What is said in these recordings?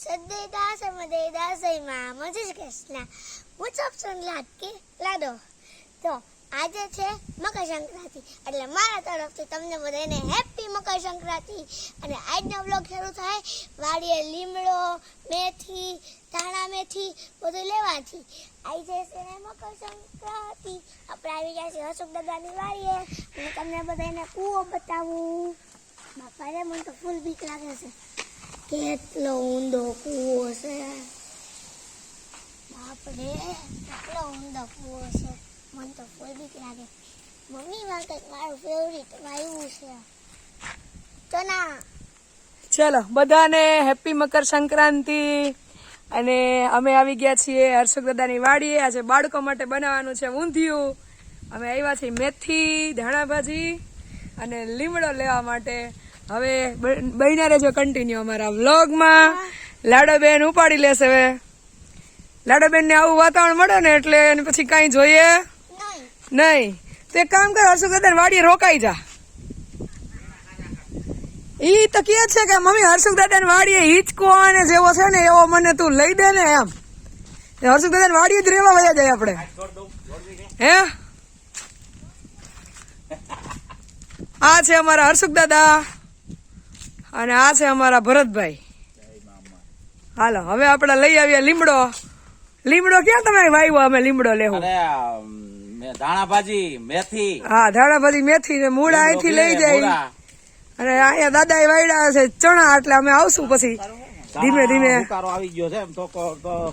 સદે દાસમદે દાસઈમાં મજેશ કૃષ્ણ ઉત્સવ સંલાદ કે લાડો તો આજે છે મકર સંક્રાંતિ એટલે મારા તરફથી તમને બધાને હેપી મકર સંક્રાંતિ અને આજનો બ્લોગ શરૂ થાય વાડીએ લીમડો મેથી ધાણા મેથી બધું લેવાથી આજે છે મકર સંક્રાંતિ આપણે આવી ગયા છે અશોક દાદાની વાડીએ અને તમને બધાને કૂવો બતાવું બાપા રે મને તો ફૂલ બીક લાગે છે કેટલો ઊંડો કૂવો છે બાપરે, કેટલો ઊંડો કૂવો છે. મને તો ફૂલ બીક લાગે. મમ્મી માં કંઈક મારું ફેવરિટ વાયુ છે. ચના ચલો, બધાને હેપી મકર સંક્રાંતિ. અને અમે આવી ગયા છીએ હર્ષક દાદાની વાડીએ. આજે બાળકો માટે બનાવવાનું છે ઊંધિયું. અમે આવ્યા છીએ મેથી ધાણા ભાજી અને લીમડો લેવા માટે. હવે બ- બન્યા રહેજો કન્ટિન્યુ અમારા વ્લોગમાં લાડોબેન ઉપાડી લેશે હવે. લાડોબેન ને આવું વાતાવરણ મળે ને એટલે એને પછી કાંઈ જોઈએ? નહીં. તો એક કામ કર હર્ષક દાદાની વાડીએ રોકાઈ જા. ઈ તો કે છે કે, મમ્મી હર્ષુક દાદા વાડીએ હિચકો અને જેવો છે ને, એવો મને તું લઈ દે ને એમ. હર્ષુક દાદા વાડીએ જ રેવા વયા જાય આપણે. હે? આ છે અમારા હર્ષુક દાદા. અને આ છે અમારા ભરતભાઈ. હાલો હવે આપણે લઈ આવીએ લીમડો. લીમડો ક્યાં તમે વાવ્યો અમે લીમડો લેવું અરે અમ, મે- ધાણા ભાજી મેથી. હા ધાણાભાજી મેથી ને મૂળા અહીંથી લઈ જાય. અને અહીંયા દાદા વાયડા છે ચણા એટલે અમે આવશું પછી. ધીમે ધીમે. આવી ગયો છે તો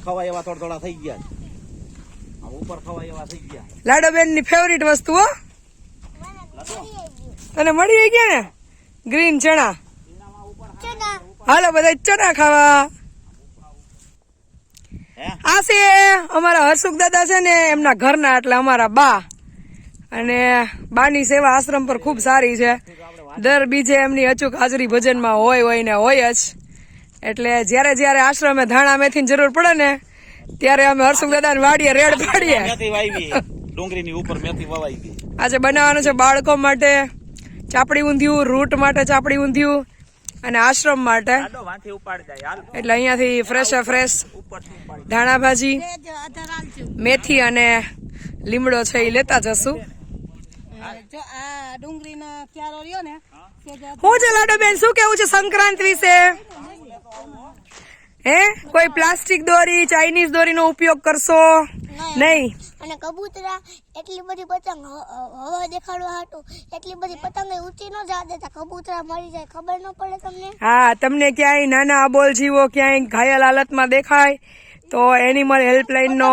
ખવાય એવા થોડા થોડા થઈ ગયા ઉપર ખવાય એવા થઈ ગયા. લાડોબેનની ફેવરિટ વસ્તુ હો. તને મળી ગયા ને? ગ્રીન ચણા. હાલો બધા ચણા ખાવા. આ છે અમારા હર્ષુખ દાદા છે ને એમના ઘરના એટલે અમારા બા. અને બાની સેવા આશ્રમ પર ખૂબ સારી છે. દર બીજે એમની અચૂક હાજરી ભજનમાં હોય હોય ને હોય જ. એટલે જ્યારે જ્યારે આશ્રમે ધાણા મેથીની જરૂર પડે ને ત્યારે અમે હર્ષુક દાદાને વાડીએ રેડ પાડીએ. ડુંગળીની ઉપર મેથી વવાઈ ગઈ. આજે બનાવવાનું છે બાળકો માટે ચાપડી ઊંધિયું રૂટ માટે ચાપડી ઊંધિયું અને આશ્રમ માટે. આડો વાંથી ઉપાડ જાય હાલ. એટલે અહીંયાથી ફ્રેશ ફ્રેશ ઉપરથી ધાણા ભાજી મેથી અને લીમડો છે એ લેતા જશું. હું છે લાડો બેન શું કેવું છે સંક્રાંત વિશે? હે? કોઈ પ્લાસ્ટિક દોરી ચાઇનીઝ દોરીનો ઉપયોગ કરશો? નહીં. અને કબૂતરા એટલી બધી પતંગ હવા દેખાડવા હાટુ એટલી બધી પતંગ ઊંચી ન જા દેતા. કબૂતરા મરી જાય. ખબર ન પડે તમને? હા તમને ક્યાંય નાના અબોલ જીવો ક્યાંય ઘાયલ હાલતમાં દેખાય તો એનિમલ હેલ્પલાઇનનો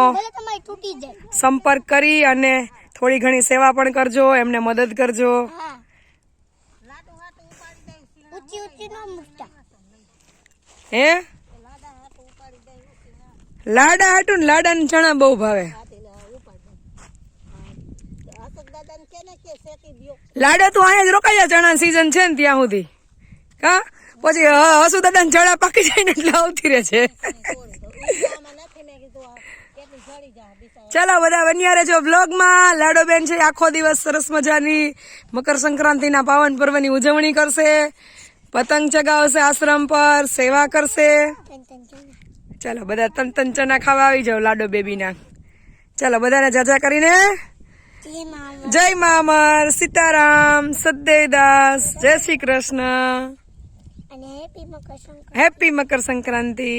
સંપર્ક કરી અને થોડી ઘણી સેવા પણ કરજો એમને મદદ કરજો. હા ઊંચી ઊંચી ન મૂકતા હે લાડા હાટું ને લાડા ને ચણા બહુ ભાવે. લાડા તું અહીંયા જ રોકાયા ચણા સીઝન છે ને ત્યાં સુધી. હા? પછી હસુ દાદા ચણા પાકી જાય ને એટલે આવતી રહે છે. ચાલો બધા, બન્યા રહેજો બ્લોગમાં લાડો બેન છે, આખો દિવસ સરસ મજાની મકર સંક્રાંતિના પાવન પર્વની ઉજવણી કરશે. પતંગ ચગાવશે આશ્રમ પર, સેવા કરશે. ચાલો બધા તન તન ચના ખાવા આવી જાવ લાડો બેબીના. ચાલો બધાને જાજા કરીને. જય મામર સીતારામ સદેદાસ જય શ્રી કૃષ્ણ. હેપી મકર સંક્રાંતિ